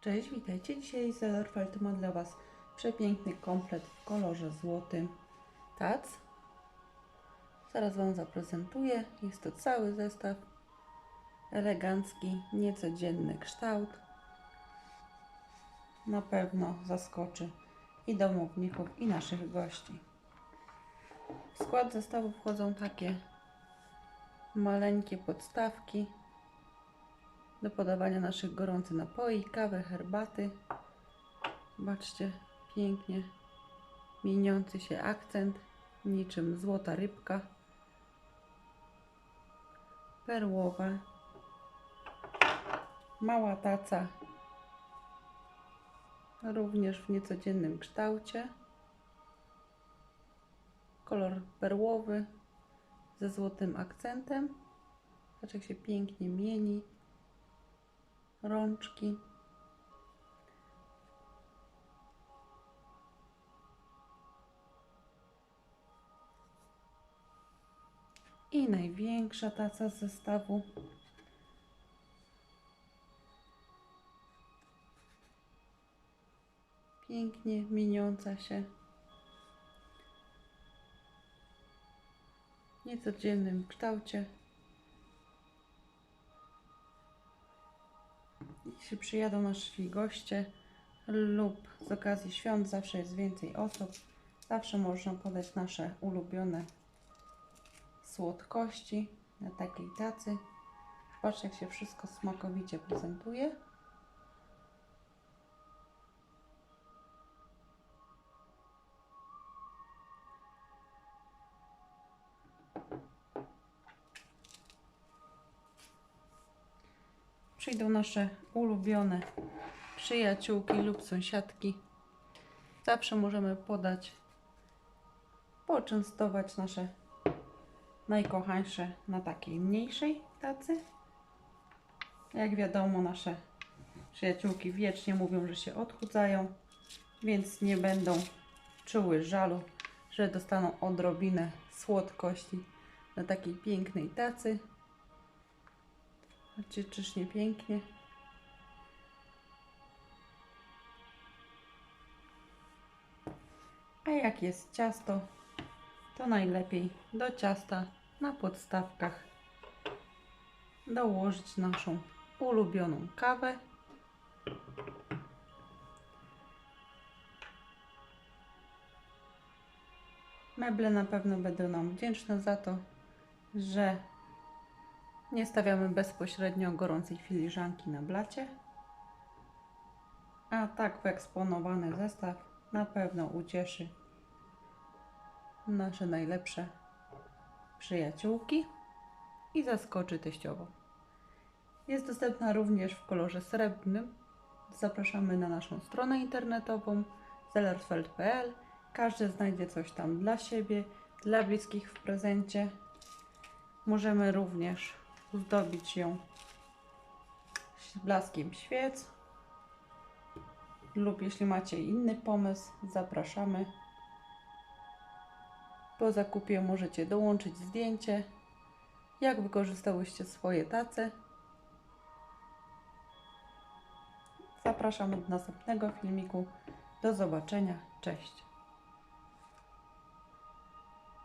Cześć, witajcie. Dzisiaj Zellerfeld ma dla Was przepiękny komplet w kolorze złotym tac. Zaraz Wam zaprezentuję. Jest to cały zestaw. Elegancki, niecodzienny kształt. Na pewno zaskoczy i domowników, i naszych gości. W skład zestawu wchodzą takie maleńkie podstawki do podawania naszych gorących napoi, kawy, herbaty. Zobaczcie, pięknie mieniący się akcent, niczym złota rybka. Perłowa. Mała taca, również w niecodziennym kształcie. Kolor perłowy ze złotym akcentem. Zobacz jak się pięknie mieni rączki. I największa taca z zestawu. Pięknie mieniąca się. Niecodziennym kształcie. Jeśli przyjadą nasi goście lub z okazji świąt zawsze jest więcej osób, zawsze można podać nasze ulubione słodkości na takiej tacy. Patrz jak się wszystko smakowicie prezentuje. Przyjdą nasze ulubione przyjaciółki lub sąsiadki. Zawsze możemy podać, poczęstować nasze najkochańsze na takiej mniejszej tacy. Jak wiadomo, nasze przyjaciółki wiecznie mówią, że się odchudzają, więc nie będą czuły żalu, że dostaną odrobinę słodkości na takiej pięknej tacy. Patrzcie, czyż nie pięknie? A jak jest ciasto, to najlepiej do ciasta na podstawkach dołożyć naszą ulubioną kawę. Meble na pewno będą nam wdzięczne za to, że nie stawiamy bezpośrednio gorącej filiżanki na blacie. A tak wyeksponowany zestaw na pewno ucieszy nasze najlepsze przyjaciółki i zaskoczy teściowo. Jest dostępna również w kolorze srebrnym. Zapraszamy na naszą stronę internetową zellersfeld.pl. Każdy znajdzie coś tam dla siebie, dla bliskich w prezencie. Możemy również zdobić ją blaskiem świec lub jeśli macie inny pomysł, zapraszamy. Po zakupie możecie dołączyć zdjęcie, jak wykorzystałyście swoje tace. Zapraszamy do następnego filmiku. Do zobaczenia. Cześć.